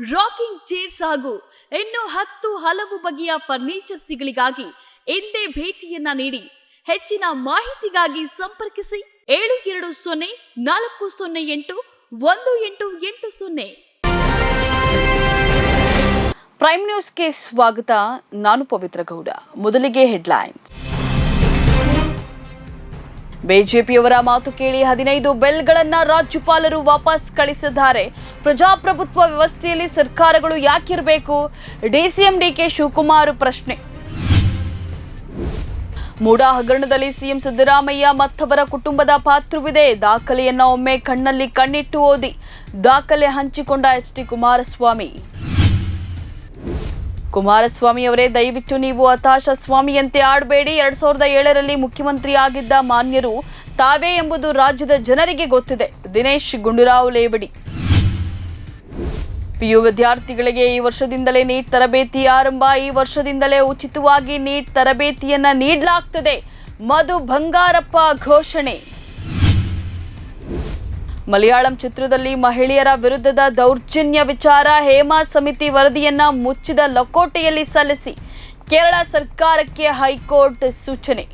rocking chairs ಹಾಗೂ ಇನ್ನು ಹತ್ತು ಹಲವು ಬಗೆಯ ಫರ್ನಿಚರ್ಸ್ಗಳಿಗಾಗಿ ಎಂದೇ ಭೇಟಿಯನ್ನ ನೀಡಿ ಹೆಚ್ಚಿನ ಮಾಹಿತಿಗಾಗಿ ಸಂಪರ್ಕಿಸಿ ಏಳು ಎರಡು ಸೊನ್ನೆ ನಾಲ್ಕು ಸೊನ್ನೆ ಎಂಟು ಒಂದು ಎಂಟು ಎಂಟು ಸೊನ್ನೆ. ಪ್ರೈಮ್ ನ್ಯೂಸ್ಗೆ ಸ್ವಾಗತ. ನಾನು ಪವಿತ್ರ ಗೌಡ. ಮೊದಲಿಗೆ ಹೆಡ್ಲೈನ್ಸ್ ಬಿಜೆಪಿಯವರ ಮಾತು ಕೇಳಿ ಹದಿನೈದು ಬೆಲ್ಗಳನ್ನ ರಾಜ್ಯಪಾಲರು ವಾಪಸ್ ಕಳಿಸಿದ್ದಾರೆ. ಪ್ರಜಾಪ್ರಭುತ್ವ ವ್ಯವಸ್ಥೆಯಲ್ಲಿ ಸರ್ಕಾರಗಳು ಯಾಕಿರಬೇಕು? ಡಿಸಿಎಂ ಡಿಕೆ ಶಿವಕುಮಾರ್ ಪ್ರಶ್ನೆ. ಮೂಡಾ ಹಗರಣದಲ್ಲಿ ಸಿಎಂ ಸಿದ್ದರಾಮಯ್ಯ ಮತ್ತವರ ಕುಟುಂಬದ ಪಾತ್ರವಿದೆ. ದಾಖಲೆಯನ್ನ ಒಮ್ಮೆ ಕಣ್ಣಲ್ಲಿ ಕಣ್ಣಿಟ್ಟು ಓದಿ. ದಾಖಲೆ ಹಂಚಿಕೊಂಡ ಎಚ್ ಡಿ ಕುಮಾರಸ್ವಾಮಿ. ಕುಮಾರಸ್ವಾಮಿ ಅವರೇ, ದಯವಿಟ್ಟು ನೀವು ಹತಾಶ ಸ್ವಾಮಿಯಂತೆ ಆಡಬೇಡಿ. ಎರಡ್ ಸಾವಿರದ ಏಳರಲ್ಲಿ ಮುಖ್ಯಮಂತ್ರಿ ಆಗಿದ್ದ ಮಾನ್ಯರು ತಾವೇ ಎಂಬುದು ರಾಜ್ಯದ ಜನರಿಗೆ ಗೊತ್ತಿದೆ. ದಿನೇಶ್ ಗುಂಡೂರಾವ್ ಲೇವಡಿ. ಪಿಯು ವಿದ್ಯಾರ್ಥಿಗಳಿಗೆ ಈ ವರ್ಷದಿಂದಲೇ ನೀಟ್ ತರಬೇತಿ ಆರಂಭ. ಈ ವರ್ಷದಿಂದಲೇ ಉಚಿತವಾಗಿ ನೀಟ್ ತರಬೇತಿಯನ್ನ ನೀಡಲಾಗ್ತದೆ. ಮಧು ಬಂಗಾರಪ್ಪ ಘೋಷಣೆ. ಮಲಯಾಳಂ ಚಿತ್ರದಲ್ಲಿ ಮಹಿಳೆಯರ ವಿರುದ್ಧದ ದೌರ್ಜನ್ಯ ವಿಚಾರ ಹೇಮಾ ಸಮಿತಿ ವರದಿಯನ್ನ ಮುಚ್ಚಿದ ಲಕೋಟೆಯಲ್ಲಿ ಸಲ್ಲಿಸಿ ಕೇರಳ ಸರ್ಕಾರಕ್ಕೆ ಹೈಕೋರ್ಟ್ ಸೂಚನೆ.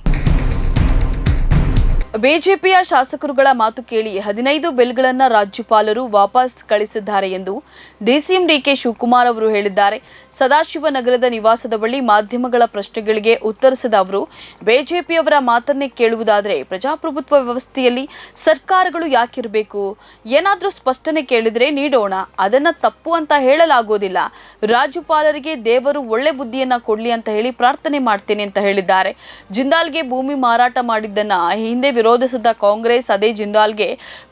ಬಿಜೆಪಿಯ ಶಾಸಕರುಗಳ ಮಾತು ಕೇಳಿ ಹದಿನೈದು ಬಿಲ್ಗಳನ್ನು ರಾಜ್ಯಪಾಲರು ವಾಪಸ್ ಕಳಿಸಿದ್ದಾರೆ ಎಂದು ಡಿಸಿಎಂ ಡಿಕೆ ಶಿವಕುಮಾರ್ ಅವರು ಹೇಳಿದ್ದಾರೆ. ಸದಾಶಿವನಗರದ ನಿವಾಸದ ಬಳಿ ಮಾಧ್ಯಮಗಳ ಪ್ರಶ್ನೆಗಳಿಗೆ ಉತ್ತರಿಸಿದ ಅವರು, ಬಿಜೆಪಿಯವರ ಮಾತನ್ನೇ ಕೇಳುವುದಾದರೆ ಪ್ರಜಾಪ್ರಭುತ್ವ ವ್ಯವಸ್ಥೆಯಲ್ಲಿ ಸರ್ಕಾರಗಳು ಯಾಕಿರಬೇಕು? ಏನಾದರೂ ಸ್ಪಷ್ಟನೆ ಕೇಳಿದರೆ ನೀಡೋಣ. ಅದನ್ನ ತಪ್ಪು ಅಂತ ಹೇಳಲಾಗೋದಿಲ್ಲ. ರಾಜ್ಯಪಾಲರಿಗೆ ದೇವರು ಒಳ್ಳೆ ಬುದ್ಧಿಯನ್ನು ಕೊಡಲಿ ಅಂತ ಹೇಳಿ ಪ್ರಾರ್ಥನೆ ಮಾಡ್ತೇನೆ ಅಂತ ಹೇಳಿದ್ದಾರೆ. ಜಿಂದಾಲ್ಗೆ ಭೂಮಿ ಮಾರಾಟ ಮಾಡಿದ್ದನ್ನು ಹಿಂದೆ ವಿರೋಧಿಸಿದ ಕಾಂಗ್ರೆಸ್ ಅದೇ ಜಿಂದಾಲ್ಗೆ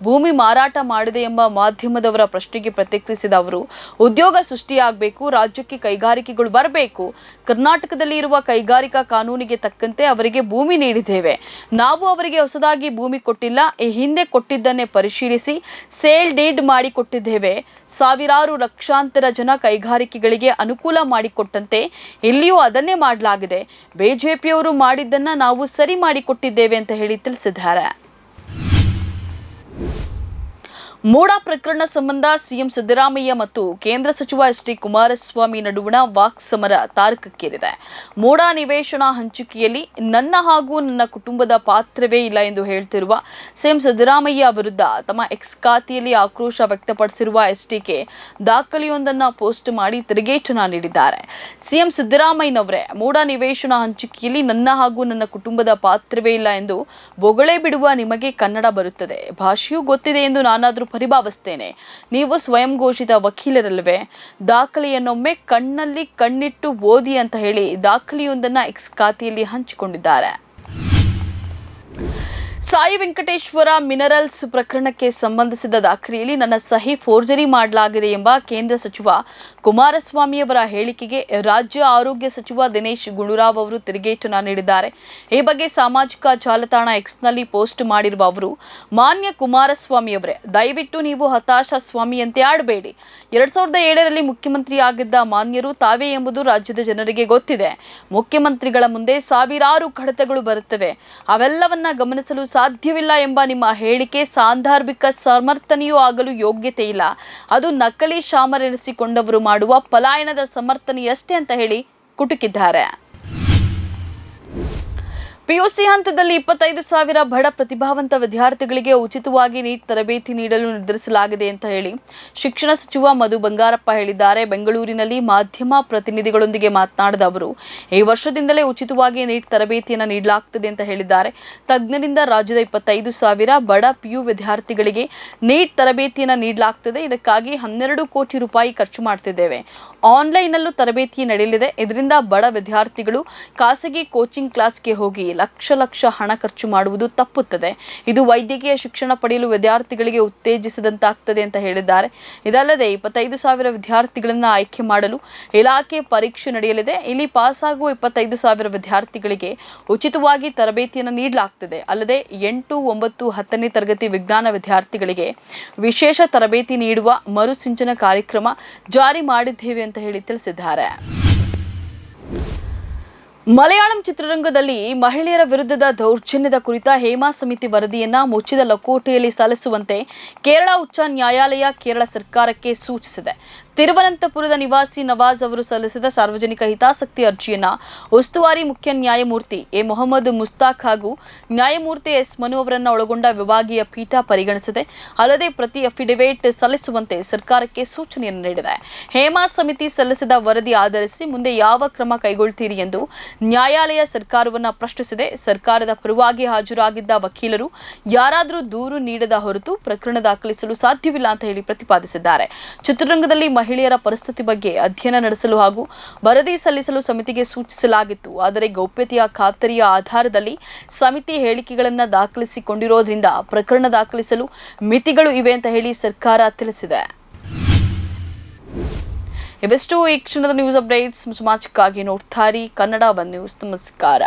ಭೂಮಿ ಮಾರಾಟ ಮಾಡಿದೆ ಎಂಬ ಮಾಧ್ಯಮದವರ ಪ್ರಶ್ನೆಗೆ ಪ್ರತಿಕ್ರಿಯಿಸಿದ ಅವರು, ಉದ್ಯೋಗ ಸೃಷ್ಟಿಯಾಗಬೇಕು, ರಾಜ್ಯಕ್ಕೆ ಕೈಗಾರಿಕೆಗಳು ಬರಬೇಕು. ಕರ್ನಾಟಕದಲ್ಲಿ ಇರುವ ಕೈಗಾರಿಕಾ ಕಾನೂನಿಗೆ ತಕ್ಕಂತೆ ಅವರಿಗೆ ಭೂಮಿ ನೀಡಿದ್ದೇವೆ. ನಾವು ಅವರಿಗೆ ಹೊಸದಾಗಿ ಭೂಮಿ ಕೊಟ್ಟಿಲ್ಲ, ಈ ಹಿಂದೆ ಕೊಟ್ಟಿದ್ದನ್ನೇ ಪರಿಶೀಲಿಸಿ ಸೇಲ್ ಡೀಡ್ ಮಾಡಿಕೊಟ್ಟಿದ್ದೇವೆ ಸಾವಿರಾರು ಲಕ್ಷಾಂತರ ಜನ ಕೈಗಾರಿಕೆಗಳಿಗೆ ಅನುಕೂಲ ಮಾಡಿಕೊಟ್ಟಂತೆ ಇಲ್ಲಿಯೂ ಅದನ್ನೇ ಮಾಡಲಾಗಿದೆ. ಬಿಜೆಪಿಯವರು ಮಾಡಿದ್ದನ್ನ ನಾವು ಸರಿ ಮಾಡಿಕೊಟ್ಟಿದ್ದೇವೆ ಅಂತ ಹೇಳಿ ತಿಳಿಸಿದ್ದಾರೆ ಮೋಡಾ ಪ್ರಕರಣ ಸಂಬಂಧ ಸಿಎಂ ಸಿದ್ದರಾಮಯ್ಯ ಮತ್ತು ಕೇಂದ್ರ ಸಚಿವ ಎಸ್ ಡಿ ಕುಮಾರಸ್ವಾಮಿ ನಡುವಣ ವಾಕ್ ಸಮರ ತಾರಕಕ್ಕೇರಿದೆ. ಮೋಡ ನಿವೇಶನ ಹಂಚಿಕೆಯಲ್ಲಿ ನನ್ನ ಹಾಗೂ ನನ್ನ ಕುಟುಂಬದ ಪಾತ್ರವೇ ಇಲ್ಲ ಎಂದು ಹೇಳ್ತಿರುವ ಸಿಎಂ ಸಿದ್ದರಾಮಯ್ಯ ವಿರುದ್ಧ ತಮ್ಮ ಎಕ್ಸ್ ಖಾತೆಯಲ್ಲಿ ಆಕ್ರೋಶ ವ್ಯಕ್ತಪಡಿಸಿರುವ ಎಸ್ ಡಿಕೆ ದಾಖಲೆಯೊಂದನ್ನು ಪೋಸ್ಟ್ ಮಾಡಿ ತಿರುಗೇಟನ ನೀಡಿದ್ದಾರೆ. ಸಿಎಂ ಸಿದ್ದರಾಮಯ್ಯನವರೇ, ಮೋಡ ನಿವೇಶನ ಹಂಚಿಕೆಯಲ್ಲಿ ನನ್ನ ಹಾಗೂ ನನ್ನ ಕುಟುಂಬದ ಪಾತ್ರವೇ ಇಲ್ಲ ಎಂದು ಬೊಗಳೆ ಬಿಡುವ ನಿಮಗೆ ಕನ್ನಡ ಬರುತ್ತದೆ. ಭಾಷೆಯೂ ಗೊತ್ತಿದೆ ಎಂದು ನಾನಾದರೂ ಪರಿಭಾವಿಸ್ತೇನೆ ನೀವು ಸ್ವಯಂ ಘೋಷಿತ ವಕೀಲರಲ್ವೇ ದಾಖಲೆಯನ್ನೊಮ್ಮೆ ಕಣ್ಣಲ್ಲಿ ಕಣ್ಣಿಟ್ಟು ಓದಿ ಅಂತ ಹೇಳಿ ದಾಖಲೆಯೊಂದನ್ನು ಎಕ್ಸ್ ಖಾತೆಯಲ್ಲಿ ಹಂಚಿಕೊಂಡಿದ್ದಾರೆ. ಸಾಯಿ ವೆಂಕಟೇಶ್ವರ ಮಿನರಲ್ಸ್ ಪ್ರಕರಣಕ್ಕೆ ಸಂಬಂಧಿಸಿದ ದಾಖಲೆಯಲ್ಲಿ ನನ್ನ ಸಹಿ ಫೋರ್ಜರಿ ಮಾಡಲಾಗಿದೆ ಎಂಬ ಕೇಂದ್ರ ಸಚಿವ ಕುಮಾರಸ್ವಾಮಿಯವರ ಹೇಳಿಕೆಗೆ ರಾಜ್ಯ ಆರೋಗ್ಯ ಸಚಿವ ದಿನೇಶ್ ಗುಂಡೂರಾವ್ ಅವರು ತಿರುಗೇಟನ ನೀಡಿದ್ದಾರೆ. ಈ ಬಗ್ಗೆ ಸಾಮಾಜಿಕ ಜಾಲತಾಣ ಎಕ್ಸ್ನಲ್ಲಿ ಪೋಸ್ಟ್ ಮಾಡಿರುವ ಅವರು, ಮಾನ್ಯ ಕುಮಾರಸ್ವಾಮಿ ಅವರೇ, ದಯವಿಟ್ಟು ನೀವು ಹತಾಶ ಸ್ವಾಮಿಯಂತೆ ಆಡಬೇಡಿ. ಎರಡ್ ಸಾವಿರದ ಏಳರಲ್ಲಿ ಮುಖ್ಯಮಂತ್ರಿ ಆಗಿದ್ದ ಮಾನ್ಯರು ತಾವೇ ಎಂಬುದು ರಾಜ್ಯದ ಜನರಿಗೆ ಗೊತ್ತಿದೆ. ಮುಖ್ಯಮಂತ್ರಿಗಳ ಮುಂದೆ ಸಾವಿರಾರು ಕಡತಗಳು ಬರುತ್ತವೆ. ಅವೆಲ್ಲವನ್ನ ಗಮನಿಸಲು ಸಾಧ್ಯವಿಲ್ಲ ಎಂಬ ನಿಮ್ಮ ಹೇಳಿಕೆ ಸಾಂದರ್ಭಿಕ ಸಮರ್ಥನೆಯೂ ಆಗಲು ಯೋಗ್ಯತೆ ಇಲ್ಲ. ಅದು ನಕಲಿ ಶಾಮರೆನಿಸಿಕೊಂಡವರು ಮಾಡುವ ಪಲಾಯನದ ಸಮರ್ಥನೆಯಷ್ಟೇ ಅಂತ ಹೇಳಿ ಕುಟುಕಿದ್ದಾರೆ. ಪಿಯುಸಿ ಹಂತದಲ್ಲಿ ಇಪ್ಪತ್ತೈದು ಸಾವಿರ ಬಡ ಪ್ರತಿಭಾವಂತ ವಿದ್ಯಾರ್ಥಿಗಳಿಗೆ ಉಚಿತವಾಗಿ ನೀಟ್ ತರಬೇತಿ ನೀಡಲು ನಿರ್ಧರಿಸಲಾಗಿದೆ ಅಂತ ಹೇಳಿ ಶಿಕ್ಷಣ ಸಚಿವ ಮಧು ಬಂಗಾರಪ್ಪ ಹೇಳಿದ್ದಾರೆ. ಬೆಂಗಳೂರಿನಲ್ಲಿ ಮಾಧ್ಯಮ ಪ್ರತಿನಿಧಿಗಳೊಂದಿಗೆ ಮಾತನಾಡಿದ ಅವರು, ಈ ವರ್ಷದಿಂದಲೇ ಉಚಿತವಾಗಿ ನೀಟ್ ತರಬೇತಿಯನ್ನು ನೀಡಲಾಗ್ತದೆ ಅಂತ ಹೇಳಿದ್ದಾರೆ. ತಜ್ಞರಿಂದ ರಾಜ್ಯದ ಇಪ್ಪತ್ತೈದು ಸಾವಿರ ಬಡ ಪಿಯು ವಿದ್ಯಾರ್ಥಿಗಳಿಗೆ ನೀಟ್ ತರಬೇತಿಯನ್ನು ನೀಡಲಾಗ್ತದೆ. ಇದಕ್ಕಾಗಿ ಹನ್ನೆರಡು ಕೋಟಿ ರೂಪಾಯಿ ಖರ್ಚು ಮಾಡ್ತಿದ್ದೇವೆ. ಆನ್ಲೈನ್ನಲ್ಲೂ ತರಬೇತಿ ನಡೆಯಲಿದೆ. ಇದರಿಂದ ಬಡ ವಿದ್ಯಾರ್ಥಿಗಳು ಖಾಸಗಿ ಕೋಚಿಂಗ್ ಕ್ಲಾಸ್ಗೆ ಹೋಗಿ ಲಕ್ಷ ಲಕ್ಷ ಹಣ ಖರ್ಚು ಮಾಡುವುದು ತಪ್ಪುತ್ತದೆ. ಇದು ವೈದ್ಯಕೀಯ ಶಿಕ್ಷಣ ಪಡೆಯಲು ವಿದ್ಯಾರ್ಥಿಗಳಿಗೆ ಉತ್ತೇಜಿಸಿದಂತಾಗ್ತದೆ ಅಂತ ಹೇಳಿದ್ದಾರೆ. ಇದಲ್ಲದೆ ಇಪ್ಪತ್ತೈದು ಸಾವಿರ ವಿದ್ಯಾರ್ಥಿಗಳನ್ನು ಆಯ್ಕೆ ಮಾಡಲು ಇಲಾಖೆ ಪರೀಕ್ಷೆ ನಡೆಯಲಿದೆ. ಇಲ್ಲಿ ಪಾಸ್ ಆಗುವ ಇಪ್ಪತ್ತೈದು ಸಾವಿರ ವಿದ್ಯಾರ್ಥಿಗಳಿಗೆ ಉಚಿತವಾಗಿ ತರಬೇತಿಯನ್ನು ನೀಡಲಾಗ್ತದೆ. ಅಲ್ಲದೆ ಎಂಟು ಒಂಬತ್ತು ಹತ್ತನೇ ತರಗತಿ ವಿಜ್ಞಾನ ವಿದ್ಯಾರ್ಥಿಗಳಿಗೆ ವಿಶೇಷ ತರಬೇತಿ ನೀಡುವ ಮರುಸಿಂಚನ ಕಾರ್ಯಕ್ರಮ ಜಾರಿ ಮಾಡಿದ್ದೇವೆ ಅಂತ ಹೇಳಿ ತಿಳಿಸಿದ್ದಾರೆ. ಮಲಯಾಳಂ ಚಿತ್ರರಂಗದಲ್ಲಿ ಮಹಿಳೆಯರ ವಿರುದ್ಧದ ದೌರ್ಜನ್ಯದ ಕುರಿತ ಹೇಮಾ ಸಮಿತಿ ವರದಿಯನ್ನ ಮುಚ್ಚಿದ ಲಕೋಟೆಯಲ್ಲಿ ಸಲ್ಲಿಸುವಂತೆ ಕೇರಳ ಉಚ್ಚ ನ್ಯಾಯಾಲಯ ಕೇರಳ ಸರ್ಕಾರಕ್ಕೆ ಸೂಚಿಸಿದೆ. ತಿರುವನಂತಪುರದ ನಿವಾಸಿ ನವಾಜ್ ಅವರು ಸಲ್ಲಿಸಿದ ಸಾರ್ವಜನಿಕ ಹಿತಾಸಕ್ತಿ ಅರ್ಜಿಯನ್ನ ಉಸ್ತುವಾರಿ ಮುಖ್ಯ ನ್ಯಾಯಮೂರ್ತಿ ಎ. ಮೊಹಮ್ಮದ್ ಮುಸ್ತಾಕ್ ಹಾಗೂ ನ್ಯಾಯಮೂರ್ತಿ ಎಸ್. ಮನು ಅವರನ್ನು ಒಳಗೊಂಡ ವಿಭಾಗೀಯ ಪೀಠ ಪರಿಗಣಿಸಿದೆ. ಅಲ್ಲದೆ ಪ್ರತಿ ಅಫಿಡವಿಟ್ ಸಲ್ಲಿಸುವಂತೆ ಸರ್ಕಾರಕ್ಕೆ ಸೂಚನೆಯನ್ನು ನೀಡಿದೆ. ಹೇಮಾ ಸಮಿತಿ ಸಲ್ಲಿಸಿದ ವರದಿ ಆಧರಿಸಿ ಮುಂದೆ ಯಾವ ಕ್ರಮ ಕೈಗೊಳ್ತೀರಿ ಎಂದು ನ್ಯಾಯಾಲಯ ಸರ್ಕಾರವನ್ನ ಪ್ರಶ್ನಿಸಿದೆ. ಸರ್ಕಾರದ ಪರವಾಗಿ ಹಾಜರಾಗಿದ್ದ ವಕೀಲರು ಯಾರಾದರೂ ದೂರು ನೀಡದ ಹೊರತು ಪ್ರಕರಣ ದಾಖಲಿಸಲು ಸಾಧ್ಯವಿಲ್ಲ ಅಂತ ಹೇಳಿ ಪ್ರತಿಪಾದಿಸಿದ್ದಾರೆ. ಚಿತ್ರರಂಗದಲ್ಲಿ ಮಹಿಳೆಯರ ಪರಿಸ್ಥಿತಿ ಬಗ್ಗೆ ಅಧ್ಯಯನ ನಡೆಸಲು ಹಾಗೂ ವರದಿ ಸಲ್ಲಿಸಲು ಸಮಿತಿಗೆ ಸೂಚಿಸಲಾಗಿತ್ತು. ಆದರೆ ಗೌಪ್ಯತೆಯ ಖಾತರಿಯ ಆಧಾರದಲ್ಲಿ ಸಮಿತಿ ಹೇಳಿಕೆಗಳನ್ನು ದಾಖಲಿಸಿಕೊಂಡಿರೋದ್ರಿಂದ ಪ್ರಕರಣ ದಾಖಲಿಸಲು ಮಿತಿಗಳು ಇವೆ ಅಂತ ಹೇಳಿ ಸರ್ಕಾರ ತಿಳಿಸಿದೆ. ಇವೆಷ್ಟು ಈ ಕ್ಷಣದ ನ್ಯೂಸ್ ಅಪ್ಡೇಟ್ಸ್ ಸಮಾಜಕ್ಕಾಗಿ ನೋಡ್ತಾರಿ ಕನ್ನಡ ಒನ್ ನ್ಯೂಸ್. ನಮಸ್ಕಾರ.